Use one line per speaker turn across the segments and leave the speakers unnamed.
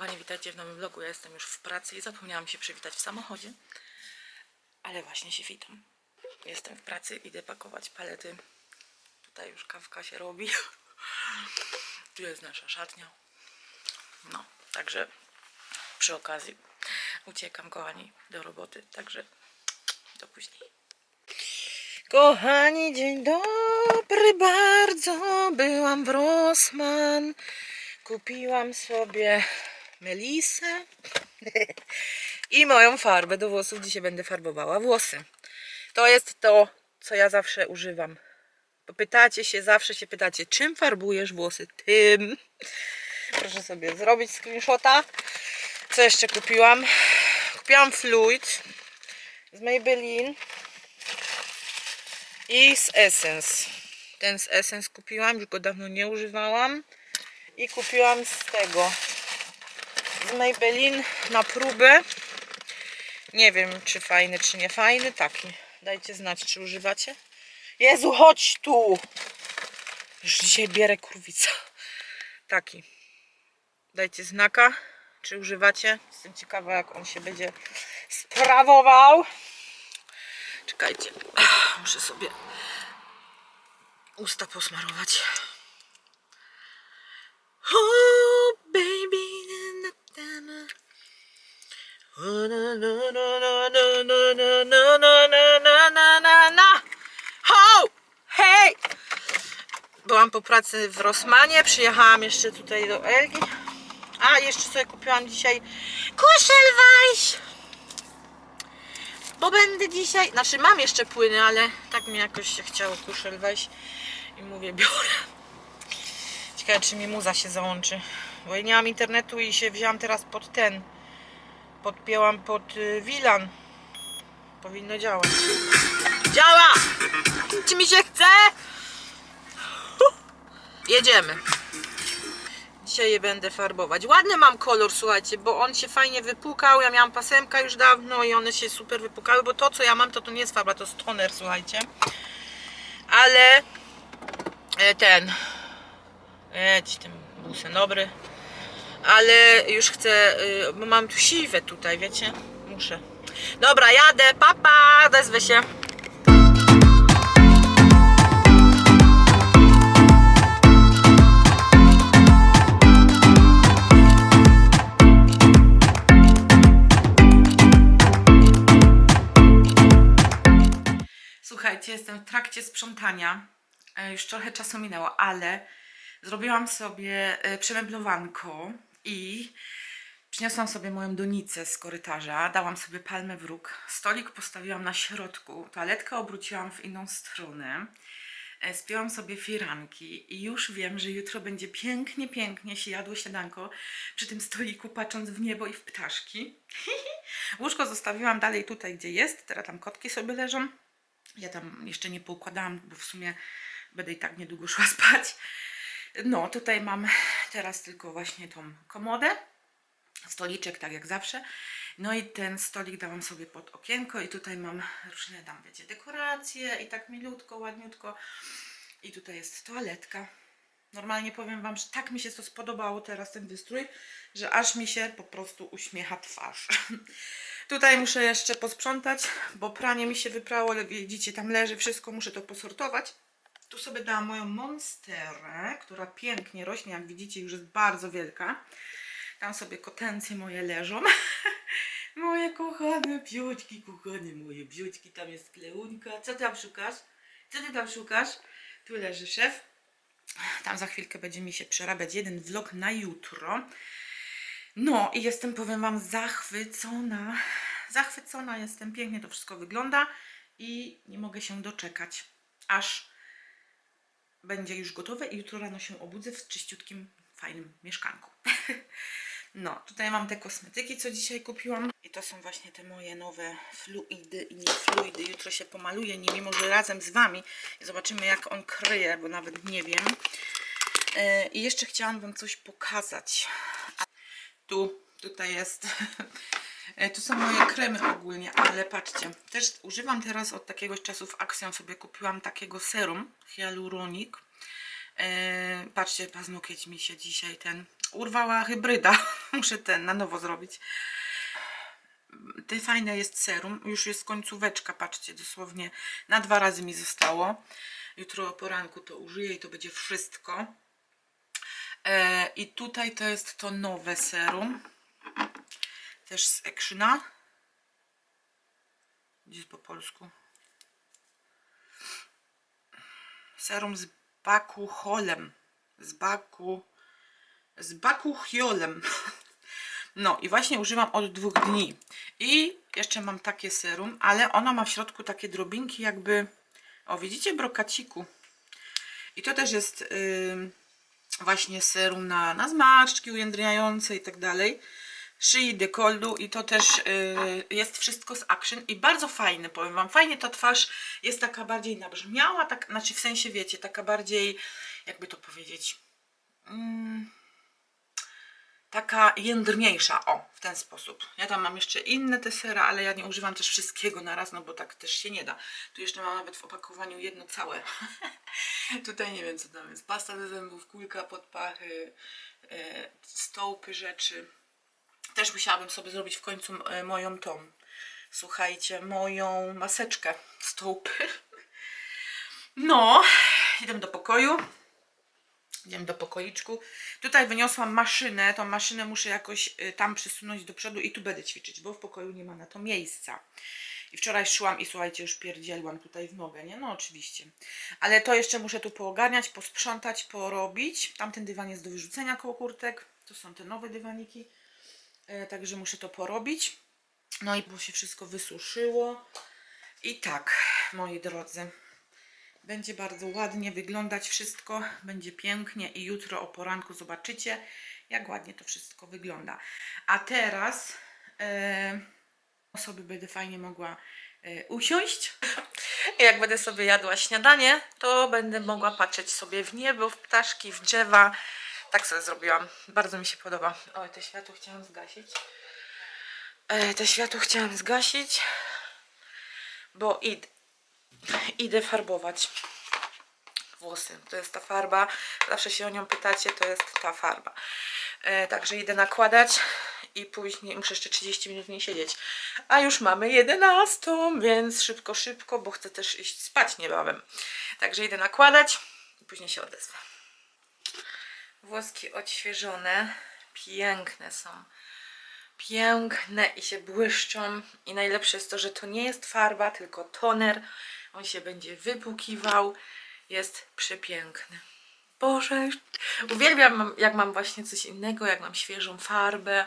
kochani, witajcie w nowym vlogu. Ja jestem już w pracy i zapomniałam się przywitać w samochodzie. Ale właśnie się witam. Jestem w pracy, idę pakować palety. Tutaj już kawka się robi. Tu jest nasza szatnia. No, także przy okazji uciekam, kochani, do roboty. Także do później. Kochani, dzień dobry bardzo. Byłam w Rossmann. Kupiłam sobie melisę i moją farbę do włosów. Dzisiaj będę farbowała włosy. To jest to, co ja zawsze używam. Pytacie się, zawsze się pytacie, czym farbujesz włosy? Tym. Proszę sobie zrobić screenshota. Co jeszcze kupiłam? Kupiłam fluid z Maybelline i z Essence. Ten z Essence kupiłam, już go dawno nie używałam. I kupiłam z tego, z Maybelline na próbę. Nie wiem, czy fajny, czy nie fajny. Taki. Dajcie znać, czy używacie. Jezu, chodź tu! Już dzisiaj bierę kurwica. Taki. Dajcie znaka, czy używacie. Jestem ciekawa, jak on się będzie sprawował. Czekajcie. Muszę sobie usta posmarować. Pracy w Rosmanie, przyjechałam jeszcze tutaj do Elgi. A, jeszcze sobie kupiłam dzisiaj kuszelwajś. Bo będę dzisiaj, znaczy mam jeszcze płyny, ale tak mi jakoś się chciało kuszelwajś i mówię biorę. Ciekawe, czy mi muza się załączy. Bo ja nie mam internetu i się wzięłam teraz pod ten. Podpięłam pod y, Wilan. Powinno działać. Działa! Czy mi się chce? Jedziemy. Dzisiaj je będę farbować. Ładny mam kolor, słuchajcie, bo on się fajnie wypukał. Ja miałam pasemka już dawno i one się super wypukały, bo to, co ja mam, to to nie jest farba, to jest toner, słuchajcie. Ale e, ten Jedź tym busem, dobry. Ale już chcę, y, bo mam tu siwę tutaj, wiecie? Muszę. Dobra, jadę, papa, odezwę się. Jestem w trakcie sprzątania. E, Już trochę czasu minęło, ale zrobiłam sobie e, przemeblowanko i przyniosłam sobie moją donicę z korytarza, dałam sobie palmę w róg, stolik postawiłam na środku, toaletkę obróciłam w inną stronę, e, spięłam sobie firanki i już wiem, że jutro będzie pięknie, pięknie się jadło śniadanko przy tym stoliku, patrząc w niebo i w ptaszki. Łóżko zostawiłam dalej tutaj, gdzie jest, teraz tam kotki sobie leżą. Ja tam jeszcze nie poukładałam, bo w sumie będę i tak niedługo szła spać. No, tutaj mam teraz tylko właśnie tą komodę, stoliczek, tak jak zawsze. No i ten stolik dałam sobie pod okienko i tutaj mam różne tam, wiecie, dekoracje i tak milutko, ładniutko. I tutaj jest toaletka. Normalnie powiem Wam, że tak mi się to spodobało teraz ten wystrój, że aż mi się po prostu uśmiecha twarz. Tutaj muszę jeszcze posprzątać, bo pranie mi się wyprało, widzicie, tam leży wszystko, muszę to posortować. Tu sobie dałam moją monsterę, która pięknie rośnie, jak widzicie, już jest bardzo wielka. Tam sobie kotencje moje leżą. moje kochane bziuczki, kochane moje bziuczki, tam jest kleunka. Co tam szukasz? Co ty tam szukasz? Tu leży szef. Tam za chwilkę będzie mi się przerabiać jeden vlog na jutro. No i jestem, powiem Wam, zachwycona. Zachwycona jestem, pięknie to wszystko wygląda i nie mogę się doczekać, aż będzie już gotowe i jutro rano się obudzę w czyściutkim, fajnym mieszkanku. No, tutaj mam te kosmetyki, co dzisiaj kupiłam. I to są właśnie te moje nowe fluidy i nie fluidy. Jutro się pomaluję nimi, może razem z Wami. Zobaczymy, jak on kryje, bo nawet nie wiem. E, I jeszcze chciałam Wam coś pokazać. Tu, tutaj jest. E, Tu są moje kremy ogólnie, ale patrzcie, też używam teraz od takiegoś czasu w Axiom sobie kupiłam takiego serum Hyaluronic. E, patrzcie, paznokieć mi się dzisiaj ten urwała hybryda. Muszę ten na nowo zrobić. Ty fajne jest serum. Już jest końcóweczka, patrzcie, dosłownie na dwa razy mi zostało. Jutro o poranku to użyję i to będzie wszystko. E, I tutaj to jest to nowe serum. Też z Actiona. Gdzie po polsku? Serum z bakucholem. Z baku... Z bakuchiolem. No i właśnie używam od dwóch dni. I jeszcze mam takie serum, ale ono ma w środku takie drobinki jakby... O, widzicie brokaciku? I to też jest ym, właśnie serum na, na zmarszczki ujędrniające i tak dalej. Szyi, dekoldu i to też y, jest wszystko z Action i bardzo fajne, powiem Wam. Fajnie ta twarz jest taka bardziej nabrzmiała, tak, znaczy w sensie wiecie, taka bardziej, jakby to powiedzieć, mm, taka jędrniejsza, o, w ten sposób. Ja tam mam jeszcze inne te sera, ale ja nie używam też wszystkiego na raz, no bo tak też się nie da. Tu jeszcze mam nawet w opakowaniu jedno całe. Tutaj nie wiem co tam jest. Pasta do zębów, kulka pod pachy, e, stołpy rzeczy. Też musiałabym sobie zrobić w końcu e, moją tą, słuchajcie, moją maseczkę stołpy. No, idę do pokoju. Idziemy do pokoiczku. Tutaj wyniosłam maszynę. Tą maszynę muszę jakoś y, tam przysunąć do przodu i tu będę ćwiczyć, bo w pokoju nie ma na to miejsca. I wczoraj szłam i słuchajcie, już pierdzielłam tutaj w nogę, nie? No oczywiście. Ale to jeszcze muszę tu poogarniać, posprzątać, porobić. Tamten dywan jest do wyrzucenia koło kurtek. To są te nowe dywaniki. E, także muszę to porobić. No i bo się wszystko wysuszyło. I tak, moi drodzy. Będzie bardzo ładnie wyglądać wszystko, będzie pięknie i jutro o poranku zobaczycie, jak ładnie to wszystko wygląda. A teraz e, osoby będę fajnie mogła e, usiąść.
Jak będę sobie jadła śniadanie, to będę mogła patrzeć sobie w niebo, w ptaszki, w drzewa. Tak sobie zrobiłam. Bardzo mi się podoba. Oj, te światło chciałam zgasić. E, te światło chciałam zgasić, bo id idę farbować włosy. To jest ta farba. Zawsze się o nią pytacie, to jest ta farba. E, także idę nakładać i później muszę jeszcze 30 minut w niej siedzieć. A już mamy 11, więc szybko, szybko, bo chcę też iść spać niebawem. Także idę nakładać i później się odezwę. Włoski odświeżone, piękne są. Piękne i się błyszczą. I najlepsze jest to, że to nie jest farba, tylko toner. On się będzie wypłukiwał. Jest przepiękny. Boże, uwielbiam jak mam właśnie coś innego, jak mam świeżą farbę,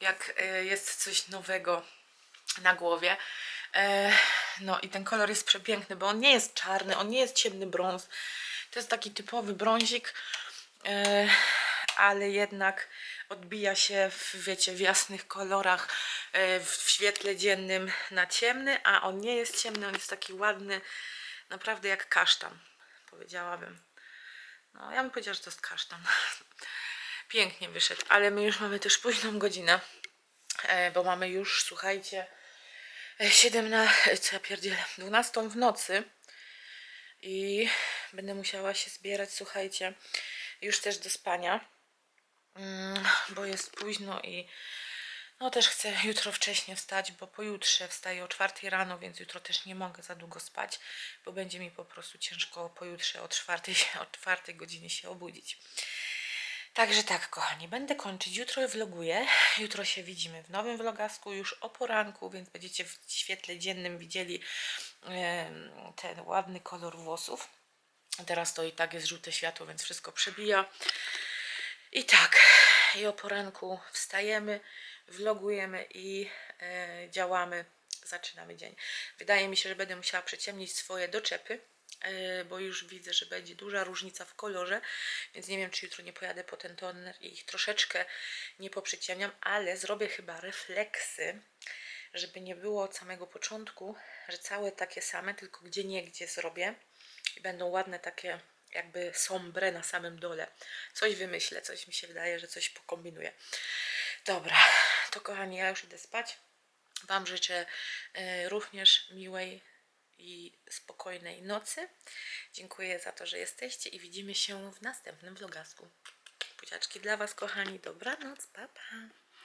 jak e, jest coś nowego na głowie. E, no i ten kolor jest przepiękny, bo on nie jest czarny, on nie jest ciemny brąz. To jest taki typowy brązik, e, ale jednak odbija się w, wiecie, w jasnych kolorach, e, w świetle dziennym na ciemny, a on nie jest ciemny, on jest taki ładny, naprawdę jak kasztan, powiedziałabym. No, ja bym powiedziała, że to jest kasztan. Pięknie wyszedł, ale my już mamy też późną godzinę, e, bo mamy już, słuchajcie, e, 7 na, e, co ja pierdzielę, 12 w nocy i będę musiała się zbierać, słuchajcie, już też do spania, bo jest późno i no też chcę jutro wcześnie wstać, bo pojutrze wstaję o 4 rano, więc jutro też nie mogę za długo spać, bo będzie mi po prostu ciężko pojutrze o 4, się- o 4 godzinie się obudzić. Także tak, kochani, będę kończyć. Jutro vloguję. Jutro się widzimy w nowym vlogasku już o poranku, więc będziecie w świetle dziennym widzieli ten ładny kolor włosów. Teraz to i tak jest żółte światło, więc wszystko przebija. I tak, i o poranku wstajemy, vlogujemy i e, działamy, zaczynamy dzień. Wydaje mi się, że będę musiała przeciemnić swoje doczepy, e, bo już widzę, że będzie duża różnica w kolorze, więc nie wiem, czy jutro nie pojadę po ten toner i ich troszeczkę nie poprzyciemniam, ale zrobię chyba refleksy, żeby nie było od samego początku, że całe takie same, tylko gdzie niegdzie zrobię i będą ładne takie jakby sombre na samym dole. Coś wymyślę, coś mi się wydaje, że coś pokombinuję. Dobra, to kochani, ja już idę spać. Wam życzę e, również miłej i spokojnej nocy. Dziękuję za to, że jesteście i widzimy się w następnym vlogasku. buziaczki dla Was, kochani. Dobranoc, pa, pa.